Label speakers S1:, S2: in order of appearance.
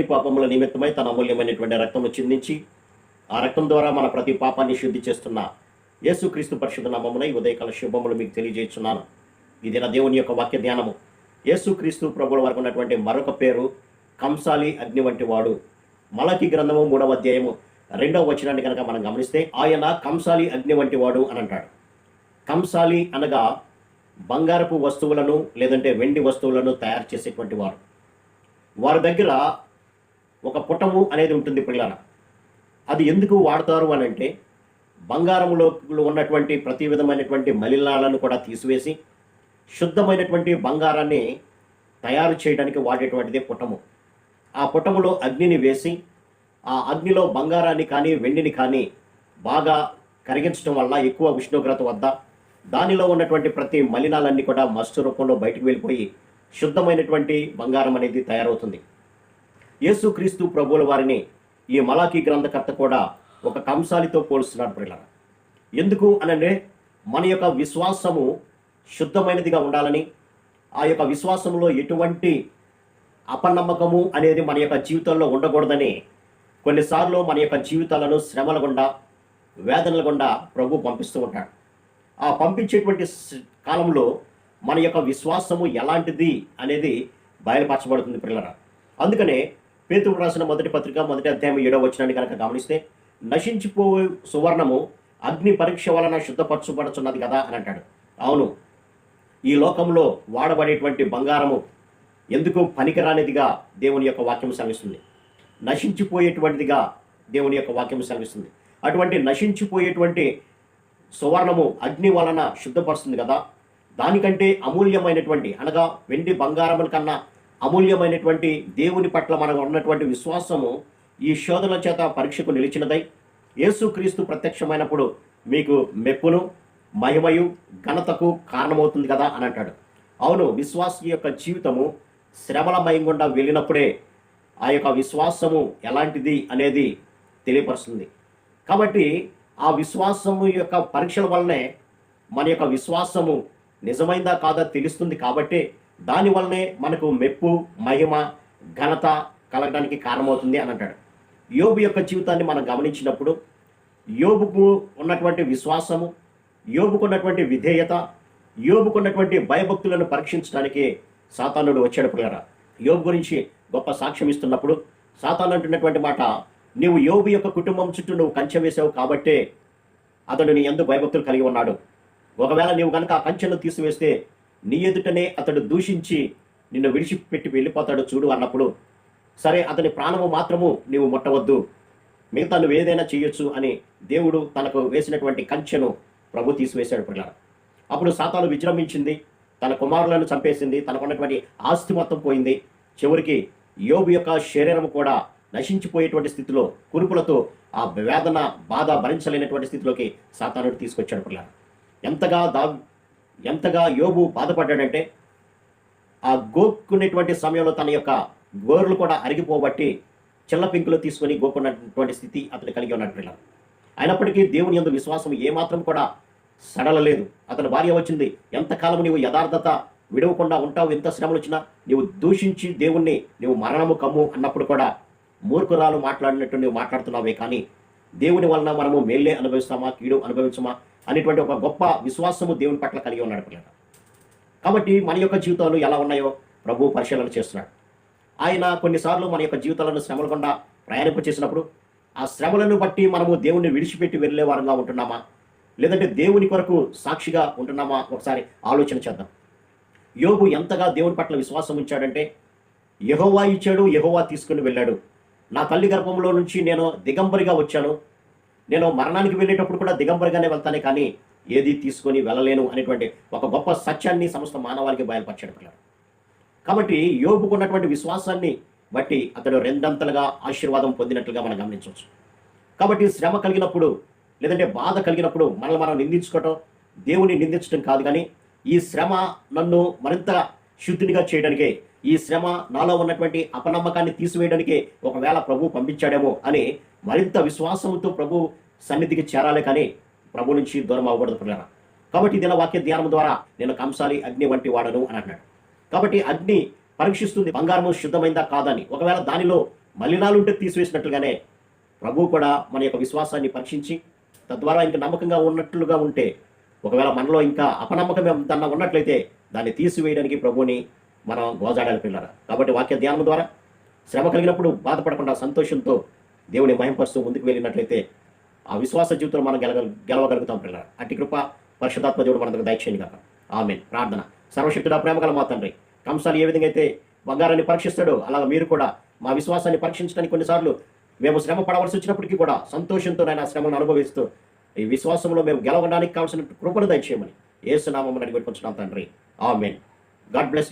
S1: అందరి పాపముల నిమిత్తమై తన అమూల్యమైనటువంటి రక్తము చిందించి ఆ రక్తం ద్వారా మన ప్రతి పాపాన్ని శుద్ధి చేస్తున్న యేసుక్రీస్తు పరిశుద్ధ నామమున ఈ ఉదయకాల శుభములు మీకు తెలియజేస్తున్నాను. ఇది నా దేవుని యొక్క వాక్య ధ్యానము. యేసుక్రీస్తు ప్రభుల వరకు ఉన్నటువంటి మరొక పేరు కంసాలి అగ్ని వంటి వాడు. మలకి గ్రంథము మూడవ అధ్యాయము రెండవ వచనాన్ని కనుక మనం గమనిస్తే ఆయన కంసాలి అగ్ని వంటి వాడు అని అంటాడు. కంసాలి అనగా బంగారపు వస్తువులను లేదంటే వెండి వస్తువులను తయారు చేసేటువంటి వారు వారి దగ్గర ఒక పుటము అనేది ఉంటుంది పిల్లల. అది ఎందుకు వాడతారు అని అంటే బంగారంలో ఉన్నటువంటి ప్రతి విధమైనటువంటి మలినాలను కూడా తీసివేసి శుద్ధమైనటువంటి బంగారాన్ని తయారు చేయడానికి వాడేటువంటిదే పుటము. ఆ పుటములో అగ్నిని వేసి ఆ అగ్నిలో బంగారాన్ని కానీ వెండిని కానీ బాగా కరిగించడం వల్ల ఎక్కువ ఉష్ణోగ్రత వద్ద దానిలో ఉన్నటువంటి ప్రతి మలినాలన్నీ కూడా మస్తు రూపంలో బయటకు వెళ్ళిపోయి శుద్ధమైనటువంటి బంగారం అనేది తయారవుతుంది. యేసుక్రీస్తు ప్రభువుల వారిని ఈ మలాఖీ గ్రంథకర్త కూడా ఒక కంసాలితో పోలుస్తున్నాడు ప్రియులారా. ఎందుకు అనంటే మన యొక్క విశ్వాసము శుద్ధమైనదిగా ఉండాలని ఆ యొక్క విశ్వాసంలో ఎటువంటి అపనమ్మకము అనేది మన యొక్క జీవితంలో ఉండకూడదని కొన్నిసార్లు మన యొక్క జీవితాలను శ్రమల గుండా వేదనల గుండా ప్రభు పంపిస్తూ ఉంటాడు. ఆ పంపించేటువంటి కాలంలో మన యొక్క విశ్వాసము ఎలాంటిది అనేది బయలుపరచబడుతుంది పిల్లల అందుకనే పేతుడు రాసిన మొదటి పత్రిక మొదటి అధ్యాయం ఏడవ వచనాన్ని కనుక గమనిస్తే నశించిపో సువర్ణము అగ్ని పరీక్ష వలన శుద్ధపరచబడుచున్నది కదా అని అంటాడు. అవును ఈ లోకంలో వాడబడేటువంటి బంగారము ఎందుకు పనికిరానిదిగా దేవుని యొక్క వాక్యం సెలవిస్తుంది? నశించిపోయేటువంటిదిగా దేవుని యొక్క వాక్యం సెలవిస్తుంది. అటువంటి నశించిపోయేటువంటి సువర్ణము అగ్ని వలన శుద్ధపరుస్తుంది కదా. దానికంటే అమూల్యమైనటువంటి అనగా వెండి బంగారముల కన్నా అమూల్యమైనటువంటి దేవుని పట్ల మనకు ఉన్నటువంటి విశ్వాసము ఈ శోధన చేత పరీక్షకు నిలిచినదై యేసుక్రీస్తు ప్రత్యక్షమైనప్పుడు మీకు మెప్పును మహిమయు ఘనతకు కారణమవుతుంది కదా అని అంటాడు. అవును విశ్వాసం యొక్క జీవితము శ్రమలమయం గుండా వెళ్ళినప్పుడే ఆ యొక్క విశ్వాసము ఎలాంటిది అనేది తెలియపరుస్తుంది. కాబట్టి ఆ విశ్వాసము యొక్క పరీక్షల వల్లనే మన యొక్క విశ్వాసము నిజమైందా కాదా తెలుస్తుంది కాబట్టి దానివల్లనే మనకు మెప్పు మహిమ ఘనత కలగడానికి కారణమవుతుంది అని అంటాడు. యోబు యొక్క జీవితాన్ని మనం గమనించినప్పుడు యోబుకు ఉన్నటువంటి విశ్వాసము యోబుకు ఉన్నటువంటి విధేయత యోబుకు ఉన్నటువంటి భయభక్తులను పరీక్షించడానికి సాతానుడు వచ్చాడు పిల్లరా. యోబు గురించి గొప్ప సాక్ష్యం ఇస్తున్నప్పుడు సాతాను అంటున్నటువంటి మాట నీవు యోబు యొక్క కుటుంబం చుట్టూ నువ్వు కంచె వేసావు కాబట్టే అతడు నీ ఎందు భయభక్తులు కలిగి ఉన్నాడు. ఒకవేళ నీవు కనుక ఆ కంచెను తీసివేస్తే నీ ఎదుటనే అతడు దూషించి నిన్ను విడిచిపెట్టి వెళ్ళిపోతాడు చూడు అన్నప్పుడు. సరే అతని ప్రాణము మాత్రము నీవు ముట్టవద్దు. మిగతా నువ్వు ఏదైనా చేయొచ్చు అని దేవుడు తనకు వేసినటువంటి కంచెను ప్రభు తీసివేశాడు పిల్లలు అప్పుడు సాతాను విజృంభించింది తన కుమారులను చంపేసింది తనకున్నటువంటి ఆస్తి మొత్తం పోయింది. చివరికి యోబు యొక్క శరీరం కూడా నశించిపోయేటువంటి స్థితిలో కురుపులతో ఆ వేదన బాధ భరించలేనటువంటి స్థితిలోకి సాతానుడు తీసుకొచ్చాడు పిల్లలు ఎంతగా దా ఎంతగా యోబు బాధపడ్డాడంటే ఆ గోక్కునేటువంటి సమయంలో తన యొక్క గోర్లు కూడా అరిగిపోబట్టి చిల్ల పింకులు తీసుకొని గోకున్నటువంటి స్థితి అతను కలిగి ఉన్నాడు పిల్లలు అయినప్పటికీ దేవుని యొక్క విశ్వాసం ఏమాత్రం కూడా సడలలేదు. అతని భార్య వచ్చింది ఎంతకాలం నీవు యథార్థత విడవకుండా ఉంటావు? ఎంత శ్రమలు వచ్చినా నీవు దూషించి దేవుణ్ణి నీవు మరణము కమ్ము అన్నప్పుడు కూడా మూర్ఖురాలు మాట్లాడినట్టు నువ్వు మాట్లాడుతున్నావే కానీ దేవుని వలన మనము మేల్లే అనుభవిస్తామా? కీడు అనుభవించమా? అనేటువంటి ఒక గొప్ప విశ్వాసము దేవుని పట్ల కలిగి ఉన్నాడు పిల్లట కాబట్టి మన యొక్క జీవితాలు ఎలా ఉన్నాయో ప్రభు పరిశీలన చేస్తున్నాడు. ఆయన కొన్నిసార్లు మన యొక్క జీవితాలను శ్రమల గుండా ప్రయాణింప చేసినప్పుడు ఆ శ్రమలను బట్టి మనము దేవుణ్ణి విడిచిపెట్టి వెళ్ళే వారంగా ఉంటున్నామా? లేదంటే దేవుని కొరకు సాక్షిగా ఉంటున్నామా? ఒకసారి ఆలోచన చేద్దాం. యోగు ఎంతగా దేవుని పట్ల విశ్వాసం ఉంచాడంటే యహోవా ఇచ్చాడు యహోవా తీసుకుని వెళ్ళాడు. నా తల్లి గర్భంలో నుంచి నేను దిగంబరిగా వచ్చాను. నేను మరణానికి వెళ్ళేటప్పుడు కూడా దిగంబరిగానే వెళ్తానే కానీ ఏది తీసుకొని వెళ్ళలేను అనేటువంటి ఒక గొప్ప సత్యాన్ని సమస్త మానవాళికి బయలుపరిచాడు పిల్లలు కాబట్టి యోగుకున్నటువంటి విశ్వాసాన్ని బట్టి అతడు రెండంతలుగా ఆశీర్వాదం పొందినట్లుగా మనం గమనించవచ్చు. కాబట్టి శ్రమ కలిగినప్పుడు లేదంటే బాధ కలిగినప్పుడు మనల్ని మనం నిందించుకోవటం దేవుని నిందించడం కాదు కానీ ఈ శ్రమ నన్ను మరింత శుద్ధినిగా చేయడానికే ఈ శ్రమ నాలో ఉన్నటువంటి అపనమ్మకాన్ని తీసివేయడానికి ఒకవేళ ప్రభు పంపించాడేమో అని మరింత విశ్వాసంతో ప్రభు సన్నిధికి చేరాలి కానీ ప్రభు నుంచి దూరం అవ్వకూడదు పిల్లరా. కాబట్టి దిన వాక్య ధ్యానం ద్వారా నేను కంసాలి అగ్ని వంటి వాడను అని అన్నాడు కాబట్టి అగ్ని పరీక్షిస్తుంది బంగారము శుద్ధమైందా కాదని. ఒకవేళ దానిలో మలినాలు ఉంటే తీసివేసినట్లుగానే ప్రభు కూడా మన యొక్క విశ్వాసాన్ని పరీక్షించి తద్వారా ఇంకా నమ్మకంగా ఉన్నట్లుగా ఉంటే ఒకవేళ మనలో ఇంకా అపనమ్మకం ఏదన్నా ఉన్నట్లయితే దాన్ని తీసివేయడానికి ప్రభుని మనం గోజాడాలి పిల్లరా. కాబట్టి వాక్య ధ్యానం ద్వారా శ్రమ కలిగినప్పుడు బాధపడకుండా సంతోషంతో దేవుని మహింపరుస్తూ ముందుకు వెళ్ళినట్లయితే ఆ విశ్వాస జీవితంలో మనం గెలగ గెలవగలుగుతాం పిల్లరా. అట్టి కృప పరిశుధాత్మ దేవుడు మనందరికి దయచేయండి కాక ఆమె ప్రార్థన. సర్వశక్తుడ ప్రేమగల మా తండ్రి కంసాలు ఏ విధంగా అయితే బంగారాన్ని పరీక్షిస్తాడో అలాగ మీరు కూడా మా విశ్వాసాన్ని పరీక్షించడానికి కొన్నిసార్లు మేము శ్రమ పడవలసి వచ్చినప్పటికీ కూడా సంతోషంతో నేను శ్రమను అనుభవిస్తూ ఈ విశ్వాసంలో మేము గెలవడానికి కావాల్సిన కృపను దయచేయమని ఏసునామని అడిగి పెట్టుకుంటున్నాం తండ్రి. ఆమెన్. God bless